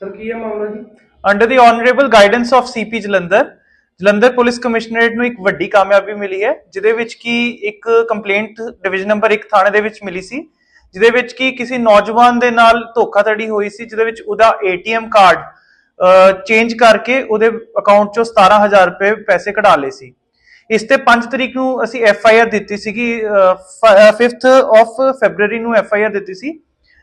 Sir, ਕੀ ਹੈ ਮਾਮਲਾ ਜੀ? Under the honourable guidance of CP Jalandhar Jalandhar police commissionerate ਨੂੰ ਇੱਕ ਵੱਡੀ ਕਾਮਯਾਬੀ ਮਿਲੀ ਹੈ, ਜਿਹਦੇ ਵਿੱਚ ਕੀ ਇੱਕ ਕੰਪਲੇਂਟ ਡਿਵੀਜ਼ਨ ਨੰਬਰ 1 ਥਾਣੇ ਦੇ ਵਿੱਚ ਮਿਲੀ ਸੀ, ਜਿਹਦੇ ਵਿੱਚ ਕੀ ਕਿਸੇ ਨੌਜਵਾਨ ਦੇ ਨਾਲ ਧੋਖਾਧੜੀ ਹੋਈ ਸੀ, ਜਿਹਦੇ ਵਿੱਚ ਉਹਦਾ ਏਟੀਐਮ ਕਾਰਡ ਚੇਂਜ ਕਰਕੇ ਉਹਦੇ ਅਕਾਊਂਟ ਚੋਂ 17000 ਰੁਪਏ ਪੈਸੇ ਕਢਾ ਲਏ ਸੀ। ਇਸ ਤੇ 5 ਤਰੀਕ ਨੂੰ ਅਸੀਂ ਐਫ ਆਈ ਆਰ ਦਿੱਤੀ ਸੀਗੀ 5th ਆਫ ਫੈਬਰੂਅਰੀ ਨੂੰ ਐਫ ਆਈ ਆਰ ਦਿੱਤੀ ਸੀ।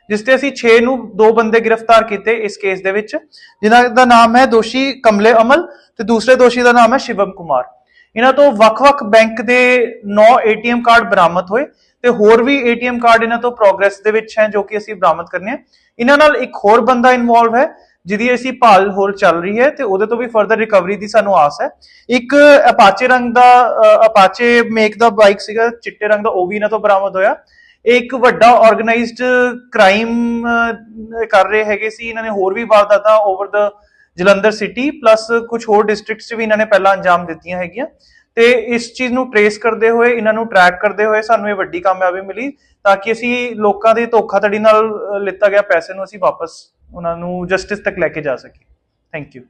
ਜਿਸ ਤੇ ਅਸੀਂ 6 ਨੂੰ ਦੋ ਬੰਦੇ ਗ੍ਰਿਫਤਾਰ ਕੀਤੇ ਇਸ ਕੇਸ ਦੇ ਵਿੱਚ, ਜਿਨ੍ਹਾਂ ਦਾ ਨਾਮ ਹੈ ਦੋਸ਼ੀ ਕਮਲੇ ਅਮਲ ਤੇ ਦੂਸਰੇ ਦੋਸ਼ੀ ਦਾ ਨਾਮ ਹੈ ਸ਼ਿਵਮ ਕੁਮਾਰ। ਇਹਨਾਂ ਤੋਂ ਵੱਖ-ਵੱਖ ਬੈਂਕ ਦੇ 9 ਏਟੀਐਮ ਕਾਰਡ ਬਰਾਮਦ ਹੋਏ ਤੇ ਹੋਰ ਵੀ ਏਟੀਐਮ ਕਾਰਡ ਇਹਨਾਂ ਤੋਂ ਪ੍ਰੋਗਰੈਸ ਦੇ ਵਿੱਚ ਹੈ ਜੋ ਕਿ ਅਸੀਂ ਬਰਾਮਦ ਕਰਨੇ ਆ। ਇਹਨਾਂ ਨਾਲ ਇੱਕ ਹੋਰ ਬੰਦਾ ਇਨਵੋਲਵ ਹੈ, ਜਿਹਦੀ ਅਸੀਂ ਭਾਲ ਹੋਰ ਚੱਲ ਰਹੀ ਹੈ ਤੇ ਉਹਦੇ ਤੋਂ ਵੀ ਫਰਦਰ ਰਿਕਵਰੀ ਦੀ ਸਾਨੂੰ ਆਸ ਹੈ। ਇੱਕ ਅਪਾਚੇ ਰੰਗ ਦਾ ਅਪਾਚੇ ਮੇਕ ਦਾ ਬਾਈਕ ਸੀਗਾ, ਚਿੱਟੇ ਰੰਗ ਦਾ, ਉਹ ਵੀ ਇਹਨਾਂ ਤੋਂ ਬਰਾਮਦ ਹੋਇਆ। ਇਹ ਇੱਕ ਵੱਡਾ ਆਰਗੇਨਾਈਜ਼ਡ ਕ੍ਰਾਈਮ ਕਰ ਰਹੇ ਹੈਗੇ ਸੀ, ਇਹਨਾਂ ਨੇ ਹੋਰ ਵੀ ਵਾਰਦਾਤਾਂ over the Jalandhar city plus ਕੁਝ ਹੋਰ ਡਿਸਟ੍ਰਿਕਟਸ 'ਚ ਵੀ ਇਹਨਾਂ ਨੇ ਪਹਿਲਾਂ ਅੰਜਾਮ ਦਿੱਤੀਆਂ ਹੈਗੀਆਂ। ਤੇ ਇਸ ਚੀਜ਼ ਨੂੰ ਟਰੇਸ ਕਰਦੇ ਹੋਏ, ਇਹਨਾਂ ਨੂੰ ਟਰੈਕ ਕਰਦੇ ਹੋਏ ਸਾਨੂੰ ਇਹ ਵੱਡੀ ਕਾਮਯਾਬੀ ਮਿਲੀ, ਤਾਂ ਕਿ ਅਸੀਂ ਲੋਕਾਂ ਦੇ ਧੋਖਾਧੜੀ ਨਾਲ ਲਿੱਤਾ ਗਿਆ ਪੈਸੇ ਨੂੰ ਅਸੀਂ ਵਾਪਸ ਉਹਨਾਂ ਨੂੰ ਜਸਟਿਸ ਤੱਕ ਲੈ ਕੇ ਜਾ ਸਕੀਏ। Thank you